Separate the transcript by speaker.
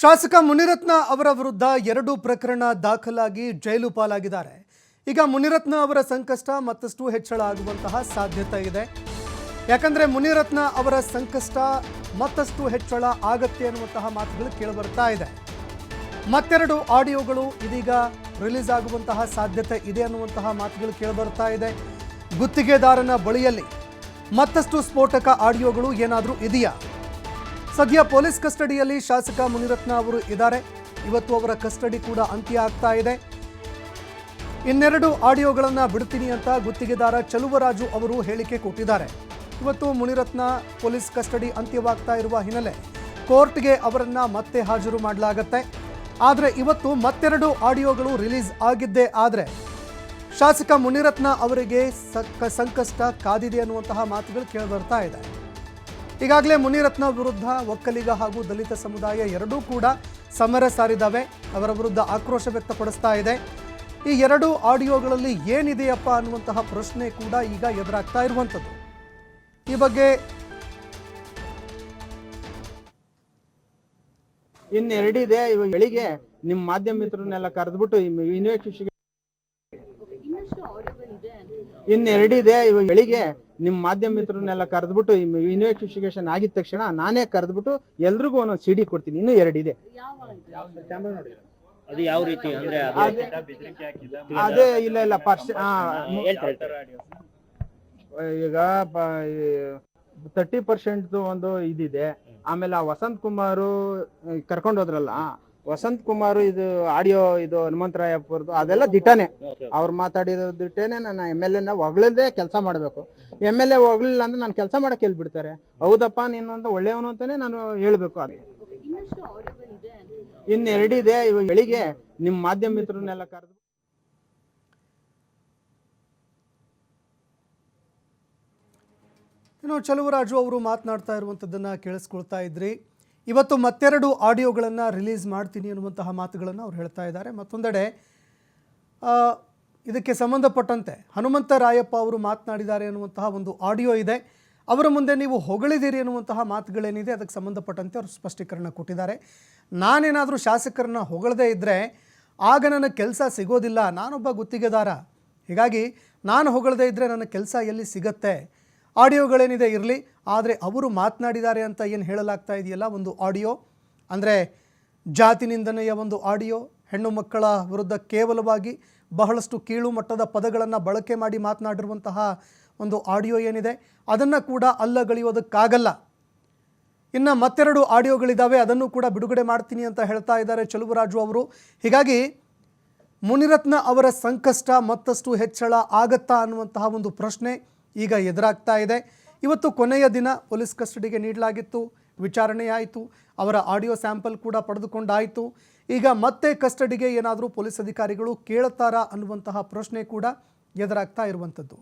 Speaker 1: ಶಾಸಕ ಮುನಿರತ್ನ ಅವರ ವಿರುದ್ಧ ಎರಡು ಪ್ರಕರಣ ದಾಖಲಾಗಿ ಜೈಲು ಪಾಲಾಗಿದ್ದಾರೆ. ಈಗ ಮುನಿರತ್ನ ಅವರ ಸಂಕಷ್ಟ ಮತ್ತಷ್ಟು ಹೆಚ್ಚಳ ಆಗುವಂತಹ ಸಾಧ್ಯತೆ ಇದೆ. ಯಾಕಂದ್ರೆ ಮುನಿರತ್ನ ಅವರ ಸಂಕಷ್ಟ ಮತ್ತಷ್ಟು ಹೆಚ್ಚಳ ಆಗತ್ತೆ ಅನ್ನುವಂತಹ ಮಾತುಗಳು ಕೇಳಿಬರ್ತಾ ಇದೆ. ಮತ್ತೆರಡು ಆಡಿಯೋಗಳು ಇದೀಗ ರಿಲೀಸ್ ಆಗುವಂತಹ ಸಾಧ್ಯತೆ ಇದೆ ಅನ್ನುವಂತಹ ಮಾತುಗಳು ಕೇಳಿಬರ್ತಾ ಇದೆ. ಗುತ್ತಿಗೆದಾರನ ಬಳಿಯಲ್ಲಿ ಮತ್ತಷ್ಟು ಸ್ಫೋಟಕ ಆಡಿಯೋಗಳು ಏನಾದರೂ ಇದೆಯಾ? ಸದ್ಯ ಪೊಲೀಸ್ ಕಸ್ಟಡಿಯಲ್ಲಿ ಶಾಸಕ ಮುನಿರತ್ನ ಅವರು ಇದ್ದಾರೆ. ಇವತ್ತು ಅವರ ಕಸ್ಟಡಿ ಕೂಡ ಅಂತ್ಯ ಆಗ್ತಾ ಇದೆ. ಇನ್ನೆರಡು ಆಡಿಯೋಗಳನ್ನು ಬಿಡ್ತೀನಿ ಅಂತ ಗುತ್ತಿಗೆದಾರ ಚಲುವರಾಜು ಅವರು ಹೇಳಿಕೆ ಕೊಟ್ಟಿದ್ದಾರೆ. ಇವತ್ತು ಮುನಿರತ್ನ ಪೊಲೀಸ್ ಕಸ್ಟಡಿ ಅಂತ್ಯವಾಗ್ತಾ ಇರುವ ಹಿನ್ನೆಲೆ ಕೋರ್ಟ್ಗೆ ಅವರನ್ನ ಮತ್ತೆ ಹಾಜರು ಮಾಡಲಾಗತ್ತೆ. ಆದರೆ ಇವತ್ತು ಮತ್ತೆರಡು ಆಡಿಯೋಗಳು ರಿಲೀಸ್ ಆಗಿದ್ದೇ ಆದರೆ ಶಾಸಕ ಮುನಿರತ್ನ ಅವರಿಗೆ ಸಂಕಷ್ಟ ಕಾದಿದೆ ಅನ್ನುವಂತಹ ಮಾತುಗಳು ಕೇಳಿಬರ್ತಾ ಇದೆ. ಈಗಾಗಲೇ ಮುನಿರತ್ನ ವಿರುದ್ಧ ಒಕ್ಕಲಿಗ ಹಾಗೂ ದಲಿತ ಸಮುದಾಯ ಎರಡೂ ಕೂಡ ಸಮರ ಸಾರಿದ್ದಾವೆ ಅವರ ವಿರುದ್ಧ ಆಕ್ರೋಶ ವ್ಯಕ್ತಪಡಿಸ್ತಾ ಇದೆ. ಈ ಎರಡು ಆಡಿಯೋಗಳಲ್ಲಿ ಏನಿದೆಯಪ್ಪ ಅನ್ನುವಂತಹ ಪ್ರಶ್ನೆ ಕೂಡ ಈಗ ಎದುರಾಗ್ತಾ ಇರುವಂಥದ್ದು. ಈ ಬಗ್ಗೆ
Speaker 2: ಇನ್ನೆರಡಿದೆ. ಇವಾಗ ಬೆಳಿಗ್ಗೆ ನಿಮ್ಮ ಮಾಧ್ಯಮ ಮಿತ್ರನ್ನೆಲ್ಲ ಕರೆದ್ಬಿಟ್ಟು ಇನ್ವೆಸ್ಟಿಗೇಷನ್ ಇನ್ ಎರಡಿದೆ ಇವಾಗ ಬೆಳಿಗ್ಗೆ ನಿಮ್ ಮಾಧ್ಯಮ ಮಿತ್ರನ್ನೆಲ್ಲ ಕರೆದ್ಬಿಟ್ಟು ಇನ್ವೆಸ್ಟಿಗೇಷನ್ ಆಗಿದ ತಕ್ಷಣ ನಾನೇ ಕರೆದ್ಬಿಟ್ಟು ಎಲ್ರಿಗೂ ಒಂದೊಂದು ಸಿಡಿ ಕೊಡ್ತೀನಿ ಇನ್ನು ಎರಡಿದೆ.
Speaker 3: ಅದು ಯಾವ ರೀತಿ ಅಂದ್ರೆ ಅದು
Speaker 2: ಇಲ್ಲ ಇಲ್ಲ ಪರ್ಸ್ ಈಗ ತರ್ಟಿ ಪರ್ಸೆಂಟ್ ಒಂದು ಇದಿದೆ. ಆಮೇಲೆ ಆ ವಸಂತ್ ಕುಮಾರ್ ಕರ್ಕೊಂಡು ಹೋದ್ರಲ್ಲ ವಸಂತ್ ಕುಮಾರ್ ಇದು ಆಡಿಯೋ ಇದು ಹನುಮಂತರಾಯಪ್ಪರದು ಅದೆಲ್ಲ ದಿಟ್ಟನೆ. ಅವ್ರು ಮಾತಾಡಿರೋ ದಿಟ್ಟೇನೆ ನಾನು ಎಂ ಎಲ್ ಎನ ಹೊಗಳದೆ ಕೆಲಸ ಮಾಡಬೇಕು. ಎಂ ಎಲ್ ಎ ಹೊಗಳಿಲ್ಲ ಅಂದ್ರೆ ನಾನು ಕೆಲಸ ಮಾಡಕ್ ಹೇಳ್ಬಿಡ್ತಾರೆ. ಹೌದಪ್ಪ ನೀನು ಅಂತ ಒಳ್ಳೆಯವನು ಅಂತಾನೆ ನಾನು ಹೇಳ್ಬೇಕು ಅದು ಇನ್ ಎರಡಿದೆ ಇವಾಗ ಬೆಳಿಗ್ಗೆ. ನಿಮ್ಮ ಮಾಧ್ಯಮ ಮಿತ್ರನ್ನೆಲ್ಲ ಕರೆದು.
Speaker 1: ಇನ್ನು ಚಲುವರಾಜು ಅವರು ಮಾತನಾಡ್ತಾ ಇರುವಂಥದ್ದನ್ನು ಕೇಳಿಸ್ಕೊಳ್ತಾ ಇದ್ರಿ. ಇವತ್ತು ಮತ್ತೆರಡು ಆಡಿಯೋಗಳನ್ನು ರಿಲೀಸ್ ಮಾಡ್ತೀನಿ ಅನ್ನುವಂತಹ ಮಾತುಗಳನ್ನು ಅವ್ರು ಹೇಳ್ತಾ ಇದ್ದಾರೆ. ಮತ್ತೊಂದೆಡೆ ಇದಕ್ಕೆ ಸಂಬಂಧಪಟ್ಟಂತೆ ಹನುಮಂತ ರಾಯಪ್ಪ ಅವರು ಮಾತನಾಡಿದ್ದಾರೆ ಅನ್ನುವಂತಹ ಒಂದು ಆಡಿಯೋ ಇದೆ. ಅವರ ಮುಂದೆ ನೀವು ಹೊಗಳಿದ್ದೀರಿ ಅನ್ನುವಂತಹ ಮಾತುಗಳೇನಿದೆ, ಅದಕ್ಕೆ ಸಂಬಂಧಪಟ್ಟಂತೆ ಅವರು ಸ್ಪಷ್ಟೀಕರಣ ಕೊಟ್ಟಿದ್ದಾರೆ. ನಾನೇನಾದರೂ ಶಾಸಕರನ್ನ ಹೊಗಳದೇ ಇದ್ದರೆ ಆಗ ನನ್ನ ಕೆಲಸ ಸಿಗೋದಿಲ್ಲ, ನಾನೊಬ್ಬ ಗುತ್ತಿಗೆದಾರ. ಹೀಗಾಗಿ ನಾನು ಹೊಗಳದೇ ಇದ್ದರೆ ನನ್ನ ಕೆಲಸ ಎಲ್ಲಿ ಸಿಗತ್ತೆ? ಆಡಿಯೋಗಳೇನಿದೆ ಇರಲಿ, ಆದರೆ ಅವರು ಮಾತನಾಡಿದ್ದಾರೆ ಅಂತ ಏನು ಹೇಳಲಾಗ್ತಾ ಇದೆಯಲ್ಲ ಒಂದು ಆಡಿಯೋ? ಅಂದರೆ ಜಾತಿ ನಿಂದನೆಯ ಒಂದು ಆಡಿಯೋ, ಹೆಣ್ಣು ಮಕ್ಕಳ ವಿರುದ್ಧ ಕೇವಲವಾಗಿ ಬಹಳಷ್ಟು ಕೀಳು ಮಟ್ಟದ ಪದಗಳನ್ನು ಬಳಕೆ ಮಾಡಿ ಮಾತನಾಡಿರುವಂತಹ ಒಂದು ಆಡಿಯೋ ಏನಿದೆ, ಅದನ್ನು ಕೂಡ ಅಲ್ಲಗಳಿಯೋದಕ್ಕಾಗಲ್ಲ ಇನ್ನು ಮತ್ತೆರಡು ಆಡಿಯೋಗಳಿದ್ದಾವೆ ಅದನ್ನು ಕೂಡ ಬಿಡುಗಡೆ ಮಾಡ್ತೀನಿ ಅಂತ ಹೇಳ್ತಾ ಇದ್ದಾರೆ ಚಲುವರಾಜು ಅವರು. ಹೀಗಾಗಿ ಮುನಿರತ್ನ ಅವರ ಸಂಕಷ್ಟ ಮತ್ತಷ್ಟು ಹೆಚ್ಚಳ ಆಗತ್ತಾ ಅನ್ನುವಂತಹ ಒಂದು ಪ್ರಶ್ನೆ ಈಗ ಎದುರಾಗ್ತಾ ಇದೆ. ಇವತ್ತು ಕೊನೆಯ ದಿನ ಪೊಲೀಸ್ ಕಸ್ಟಡಿಗೆ ನೀಡಲಾಗಿತ್ತು. ವಿಚಾರಣೆ ಆಯಿತು ಅವರ ಆಡಿಯೋ ಸ್ಯಾಂಪಲ್ ಕೂಡ ಪಡೆದುಕೊಂಡಾಯಿತು. ಈಗ ಮತ್ತೆ ಕಸ್ಟಡಿಗೆ ಏನಾದರೂ ಪೊಲೀಸ್ ಅಧಿಕಾರಿಗಳು ಕೇಳುತ್ತಾರಾ ಅನ್ನುವಂತಹ ಪ್ರಶ್ನೆ ಕೂಡ ಎದುರಾಗ್ತಾ ಇರುವಂಥದ್ದು.